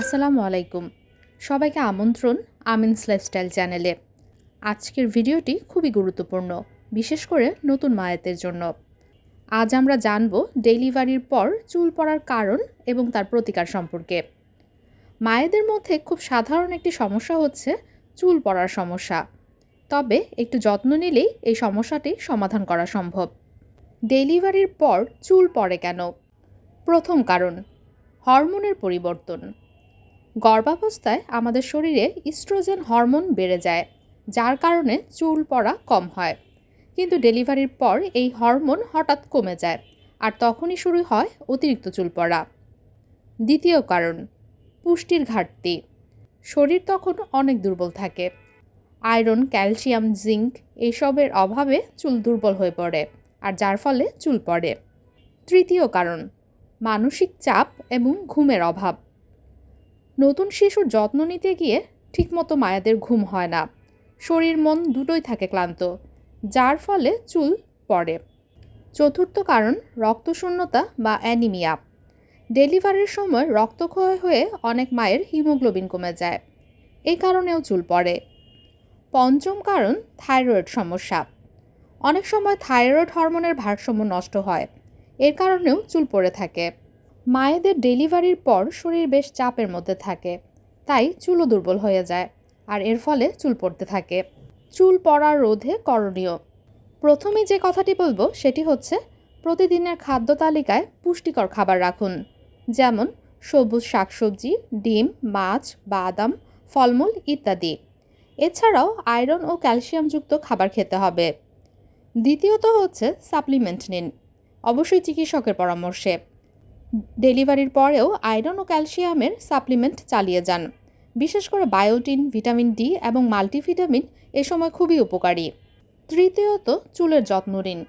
আসসালামু আলাইকুম। সবাইকে আমন্ত্রণ আমিনস লাইফস্টাইল চ্যানেলে। আজকের ভিডিওটি খুবই গুরুত্বপূর্ণ, বিশেষ করে নতুন মায়েদের জন্য। আজ আমরা জানব ডেলিভারির পর চুল পড়ার কারণ এবং তার প্রতিকার সম্পর্কে। মায়েদের মধ্যে খুব সাধারণ একটি সমস্যা হচ্ছে চুল পড়ার সমস্যা। তবে একটু যত্ন নিলেই এই সমস্যাটি সমাধান করা সম্ভব। ডেলিভারির পর চুল পড়ে কেন? প্রথম কারণ, হরমোনের পরিবর্তন। গর্ভাবস্থায় আমাদের শরীরে ইস্ট্রোজেন হরমোন বেড়ে যায়, যার কারণে চুল পড়া কম হয়। কিন্তু ডেলিভারির পর এই হরমোন হঠাৎ কমে যায় আর তখনই শুরু হয় অতিরিক্ত চুল পড়া। দ্বিতীয় কারণ, পুষ্টির ঘাটতি। শরীর তখন অনেক দুর্বল থাকে। আয়রন, ক্যালসিয়াম, জিঙ্ক এইসবের অভাবে চুল দুর্বল হয়ে পড়ে আর যার ফলে চুল পড়ে। তৃতীয় কারণ, মানসিক চাপ এবং ঘুমের অভাব। নতুন শিশুর যত্ন নিতে গিয়ে ঠিকমতো মায়াদের ঘুম হয় না। শরীর, মন দুটোই থাকে ক্লান্ত, যার ফলে চুল পড়ে। চতুর্থ কারণ, রক্তশূন্যতা বা অ্যানিমিয়া। ডেলিভারির সময় রক্তক্ষয় হয়ে অনেক মায়ের হিমোগ্লোবিন কমে যায়। এই কারণেও চুল পড়ে। পঞ্চম কারণ, থাইরয়েড সমস্যা। অনেক সময় থাইরয়েড হরমোনের ভারসাম্য নষ্ট হয়। এর কারণেও চুল পড়ে থাকে। মায়েদের ডেলিভারির পর শরীর বেশ চাপের মধ্যে থাকে, তাই চুলও দুর্বল হয়ে যায় আর এর ফলে চুল পড়তে থাকে। চুল পড়ার রোধে করণীয়। প্রথমে যে কথাটি বলব সেটি হচ্ছে, প্রতিদিনের খাদ্য তালিকায় পুষ্টিকর খাবার রাখুন, যেমন সবুজ শাকসবজি, ডিম, মাছ, বাদাম, ফলমূল ইত্যাদি। এছাড়াও আয়রন ও ক্যালসিয়ামযুক্ত খাবার খেতে হবে। দ্বিতীয়ত হচ্ছে সাপ্লিমেন্ট নিন, অবশ্যই চিকিৎসকের পরামর্শে। ডেলিভারির পরেও আয়রন ও ক্যালসিয়ামের সাপ্লিমেন্ট চালিয়ে যান। বিশেষ করে বায়োটিন, ভিটামিন ডি এবং মাল্টিভিটামিন এ সময় খুবই উপকারী। তৃতীয়ত, চুলের যত্ন নিন।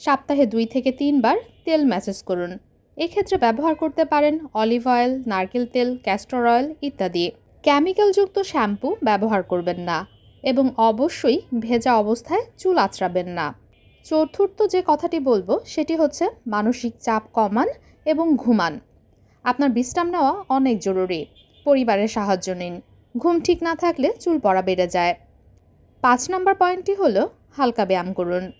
সপ্তাহে দুই থেকে তিনবার তেল ম্যাসেজ করুন। এক্ষেত্রে ব্যবহার করতে পারেন অলিভ অয়েল, নারকেল তেল ক্যাস্টর অয়েল ইত্যাদি। কেমিক্যালযুক্ত শ্যাম্পু ব্যবহার করবেন না এবং অবশ্যই ভেজা অবস্থায় চুল আঁচড়াবেন না। চতুর্থ যে কথাটি বলব, সেটি হচ্ছে মানসিক চাপ কমান এবং ঘুমান। আপনার বিশ্রাম নেওয়া অনেক জরুরি। পরিবারের সাহায্য নিন। ঘুম ঠিক না থাকলে চুল পড়া বেড়ে যায়। পাঁচ নম্বর পয়েন্টটি হলো হালকা ব্যায়াম করুন।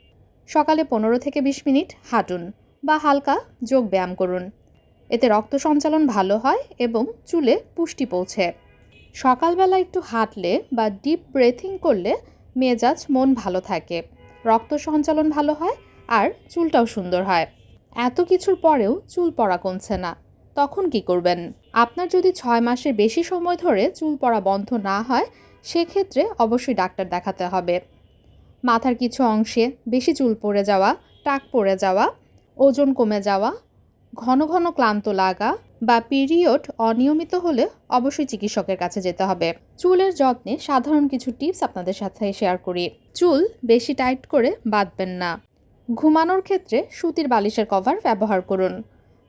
সকালে পনেরো থেকে বিশ মিনিট হাঁটুন বা হালকা যোগ ব্যায়াম করুন। এতে রক্ত সঞ্চালন ভালো হয় এবং চুলে পুষ্টি পৌঁছে। সকালবেলা একটু হাঁটলে বা ডিপ ব্রেথিং করলে মেজাজ, মন ভালো থাকে। রক্ত সঞ্চালন ভালো হয় আর চুলটাও সুন্দর হয়। এত কিছুর পরেও চুল পড়া কমছে না। তখন কি করবেন? আপনার যদি ছয় মাসের বেশি সময় ধরে চুল পড়া বন্ধ না হয়, সেক্ষেত্রে অবশ্যই ডাক্তার দেখাতে হবে। মাথার কিছু অংশে বেশি চুল পড়ে যাওয়া, টাক পড়ে যাওয়া, ওজন কমে যাওয়া, ঘন ঘন ক্লান্ত লাগা বা পিরিয়ড অনিয়মিত হলে অবশ্যই চিকিৎসকের কাছে যেতে হবে। চুলের যত্নে সাধারণ কিছু টিপস আপনাদের সাথে শেয়ার করি। চুল বেশি টাইট করে বাঁধবেন না। ঘুমানোর ক্ষেত্রে সুতির বালিশের কভার ব্যবহার করুন।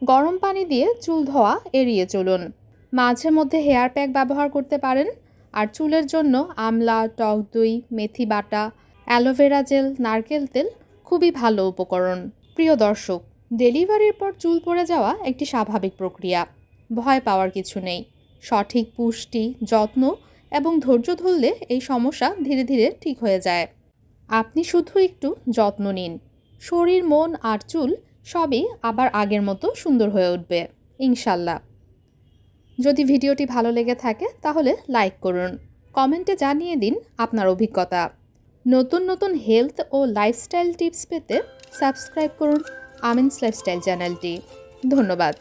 গরম পানি দিয়ে চুল ধোয়া এড়িয়ে চলুন। মাঝে মধ্যে হেয়ার প্যাক ব্যবহার করতে পারেন। আর চুলের জন্য আমলা, টক দই, মেথি বাটা, অ্যালোভেরা জেল, নারকেল তেল খুবই ভালো উপকরণ। প্রিয় দর্শক, ডেলিভারির পর চুল পড়ে যাওয়া একটি স্বাভাবিক প্রক্রিয়া। ভয় পাওয়ার কিছু নেই। সঠিক পুষ্টি, যত্ন এবং ধৈর্য ধরলে এই সমস্যা ধীরে ধীরে ঠিক হয়ে যায়। আপনি শুধু একটু যত্ন নিন। শরীর, মন আর চুল সবই আবার আগের মতো সুন্দর হয়ে উঠবে, ইনশাল্লাহ। যদি ভিডিওটি ভালো লেগে থাকে, তাহলে লাইক করুন, কমেন্টে জানিয়ে দিন আপনার অভিজ্ঞতা। নতুন নতুন হেলথ ও লাইফস্টাইল টিপস পেতে সাবস্ক্রাইব করুন আমিনস লাইফস্টাইল চ্যানেলটি। ধন্যবাদ।